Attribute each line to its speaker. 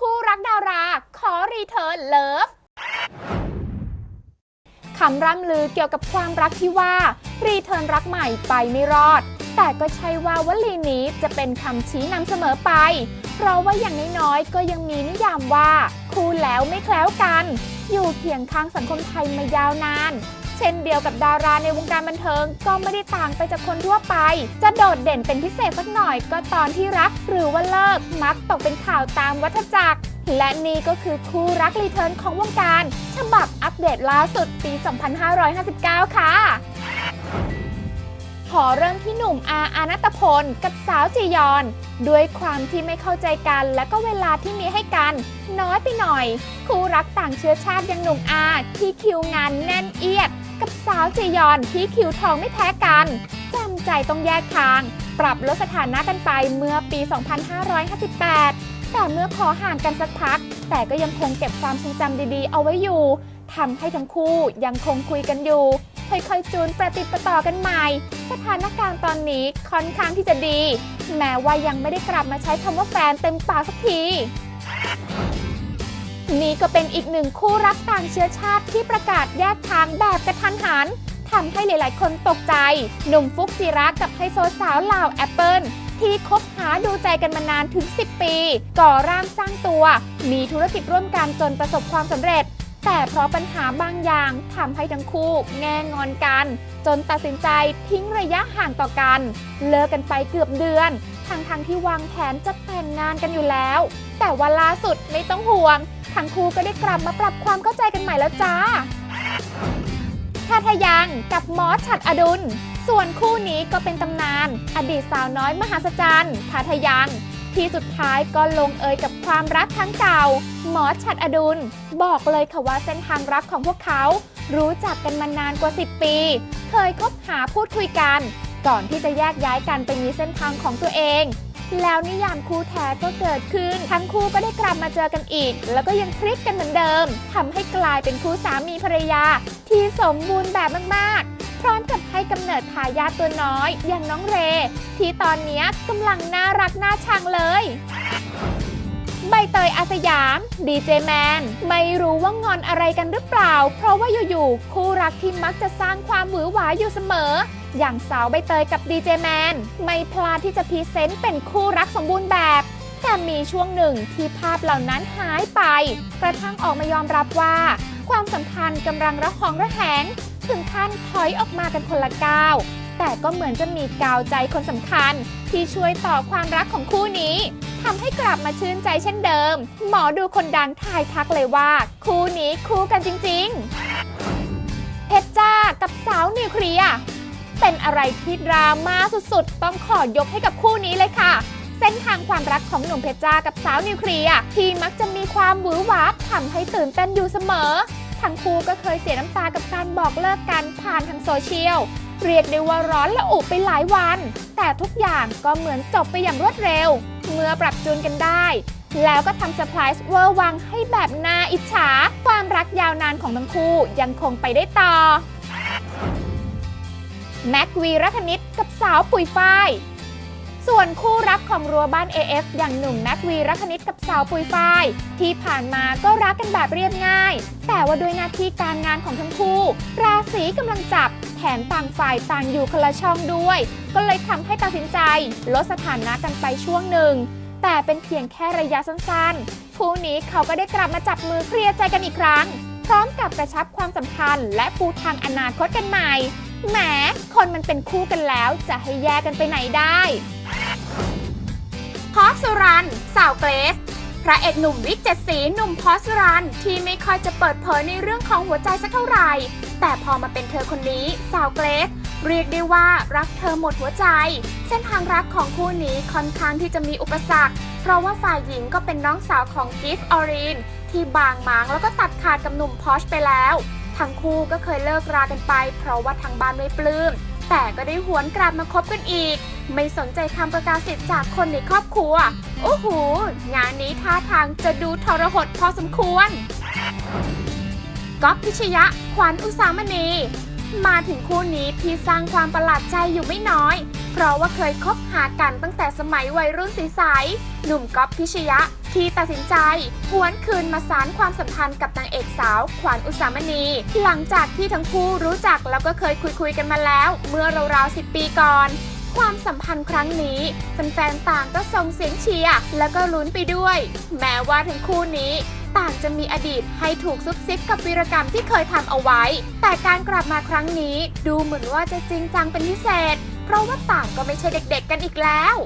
Speaker 1: คู่รักดาราขอรีเทิร์นเลิฟคำร่ำลือเกี่ยวกับความรักที่ว่ารีเทิร์นรักใหม่ไปไม่รอด แต่ก็ใช่ว่าวลีนี้จะเป็นคำชี้นำเสมอไป เพราะว่าอย่างน้อยๆก็ยังมีนิยามว่า คู่แล้วไม่แคล้วกัน อยู่เคียงข้างสังคมไทยมายาวนาน เช่นเดียวกับดาราในวงการบันเทิงก็ไม่ได้ต่างไปจากคนทั่วไป จะโดดเด่นเป็นพิเศษสักหน่อยก็ตอนที่รักหรือว่าเลิกมักตกเป็นข่าวตามวัฏจักรและนี่ก็คือคู่รักรีเทิร์นของวงการ ฉบับอัปเดตล่าสุดปี 2559 ค่ะ ขอเริ่มที่หนุ่มอาอานัตพล กับสาวจียอน ด้วยความที่ไม่เข้าใจกันและก็เวลาที่มีให้กัน น้อยไปหน่อย คู่รักต่างเชื้อชาติอย่างหนุ่มอาที่คิวงานแน่นเอียด กับสาวจียอนที่คิวทองไม่แพ้กันจำใจต้องแยกทาง ปรับลดสถานะกันไปเมื่อปี 2558 แต่เมื่อขอห่างกันสักพัก แต่ก็ยังคงเก็บความทรงจำดีๆ เอาไว้อยู่ทำให้ทั้งคู่ยังคงคุยกันอยู่ ค่อยๆจูนประติดประต่อกันใหม่ สถานการณ์ตอนนี้ค่อนข้างที่จะดี แม้ว่ายังไม่ได้กลับมาใช้คำว่าแฟนเต็มปากสักทีนี่ก็เป็นอีกหนึ่งคู่รักต่างเชื้อชาติที่ประกาศแยกทางแบบกระทันหันทำให้หลายๆ คนตกใจ หนุ่มฟุกจิระกับไฮโซสาวลาวแอปเปิลที่คบหาดูใจกันมานานถึง 10 ปี ก่อร่างสร้างตัว มีธุรกิจร่วมกันจนประสบความสำเร็จ แต่เพราะปัญหาบางอย่างทำให้ทั้งคู่แง่งอนกัน จนตัดสินใจทิ้งระยะห่างต่อกัน เลิกกันไปเกือบเดือนทั้งทงๆที่วางแผนจะแต่งงานกันอยู่แล้ว แต่ว่าล่าสุดไม่ต้องห่วงทั้งคู่ก็ได้กลับมาปรับความเข้าใจกันใหม่แล้วจ้าทาทายังกับมอสฉัดอดุล ส่วนคู่นี้ก็เป็นตำนาน อดีตสาวน้อยมหาสจรรย์ทาทายัง ที่สุดท้ายก็ลงเอยกับความรักครั้งเก่า หมอฉัดอดุล บอกเลยค่ะว่าเส้นทางรักของพวกเขา รู้จักกันมานานกว่า 10 ปี เคยคบหาพูดคุยกัน ก่อนที่จะแยกย้ายกันไปมีเส้นทางของตัวเอง แล้วนิยามคู่แท้ก็เกิดขึ้น ทั้งคู่ก็ได้กลับมาเจอกันอีก แล้วก็ยังคลิกกันเหมือนเดิมทำให้กลายเป็นคู่สามีภรรยาที่สมบูรณ์แบบมากๆ ร้อมกับให้กำเนิดทายาทตัวน้อย อย่างน้องเร ที่ตอนนี้กำลังน่ารักน่าชังเลย ใบเตยอาสยาม ดีเจแมน ไม่รู้ว่างอนอะไรกันหรือเปล่า เพราะว่าอยู่ๆคู่รักที่มักจะสร้างความหวือหวาอยู่เสมอ อย่างสาวใบเตยกับดีเจแมน ไม่พลาดที่จะพรีเซนต์เป็นคู่รักสมบูรณ์แบบแต่มีช่วงหนึ่งที่ภาพเหล่านั้นหายไป กระทั่งออกมายอมรับว่า ความสัมพันธ์กำลังระหองระแหง ถึงขั้นถอยออกมากันคนละก้าว แต่ก็เหมือนจะมีกาวใจคนสำคัญ ที่ช่วยต่อความรักของคู่นี้ทำให้กลับมาชื่นใจเช่นเดิม หมอดูคนดังทายทักเลยว่า คู่นี้คู่กันจริง ๆ เพชรจ้ากับสาวนิวเคลียร์เป็นอะไรที่ดราม่าสุดๆ ต้องขอยกให้กับคู่นี้เลยค่ะ เส้นทางความรักของหนุ่มเพชรจ้ากับสาวนิวเคลียร์ที่มักจะมีความหวือหวาทำให้ตื่นเต้นอยู่เสมอ ทั้งคู่ก็เคยเสียน้ำตากับการบอกเลิกกันผ่านทางโซเชียล เรียกได้ว่าร้อนและอุไปหลายวัน แต่ทุกอย่างก็เหมือนจบไปอย่างรวดเร็ว เมื่อปรับจูนกันได้ แล้วก็ทำเซอร์ไพรส์เวอร์วังให้แบบน่าอิจฉา ความรักยาวนานของทั้งคู่ยังคงไปได้ต่อแม็กวีรัคณิตกับสาวปุ๋ยฝ้าย ส่วนคู่รักของรัวบ้าน AF อย่างหนุ่มแม็กวีรัคณิตกับสาวปุยฝ้าย ที่ผ่านมาก็รักกันแบบเรียบง่าย แต่ว่าด้วยหน้าที่การงานของทั้งคู่ ราศีกำลังจับแถมต่างฝ่ายต่างอยู่คนละช่องด้วย ก็เลยทำให้ตัดสินใจ ลดสถานะกันไปช่วงหนึ่ง แต่เป็นเพียงแค่ระยะสั้นๆ คู่นี้เขาก็ได้กลับมาจับมือเคลียร์ใจกันอีกครั้ง พร้อมกับกระชับความสัมพันธ์ และปูทางอนาคตกันใหม่แหมคนมันเป็นคู่กันแล้วจะให้แยกกันไปไหนได้ พอสุรันสาวเกรสพระเอกหนุ่มวิกเจ็ดสีหนุ่มพอสุรันที่ไม่ค่อยจะเปิดเผยในเรื่องของหัวใจสักเท่าไหร่ แต่พอมาเป็นเธอคนนี้สาวเกรสเรียกได้ว่ารักเธอหมดหัวใจ เส้นทางรักของคู่นี้ค่อนข้างที่จะมีอุปสรรค เพราะว่าฝ่ายหญิงก็เป็นน้องสาวของกิฟต์ออรีนที่บางหมางแล้วก็ตัดขาดกับหนุ่มพอชไปแล้ว ทั้งคู่ก็เคยเลิกรากันไป เพราะว่าทางบ้านไม่ปลื้ม แต่ก็ได้หวนกลับมาคบกันอีก ไม่สนใจคำประกาศสิทธิ์จากคนในครอบครัว โอ้โห งานนี้ท่าทางจะดูทรหดพอสมควรก๊อฟพิชยะ ขวัญอุสามณี มาถึงคู่นี้ที่สร้างความประหลาดใจอยู่ไม่น้อย เพราะว่าเคยคบหากันตั้งแต่สมัยวัยรุ่นใสๆหนุ่มก๊อฟพิชยะ ที่ตัดสินใจหวนคืนมาสารความสัมพันธ์กับนางเอกสาว ขวัญอุสามณี หลังจากที่ทั้งคู่รู้จักแล้วก็เคยคุยๆกันมาแล้ว เมื่อราวๆ10ปีก่อนความสัมพันธ์ครั้งนี้แฟนๆต่างก็ส่งเสียงเชียร์แล้วก็ลุ้นไปด้วย แม้ว่าทั้งคู่นี้ ต่างจะมีอดีตให้ถูกซุบซิบกับวีรกรรมที่เคยทำเอาไว้ แต่การกลับมาครั้งนี้ดูเหมือนว่าจะจริงจังเป็นพิเศษ เพราะว่าต่างก็ไม่ใช่เด็กๆกันอีกแล้ว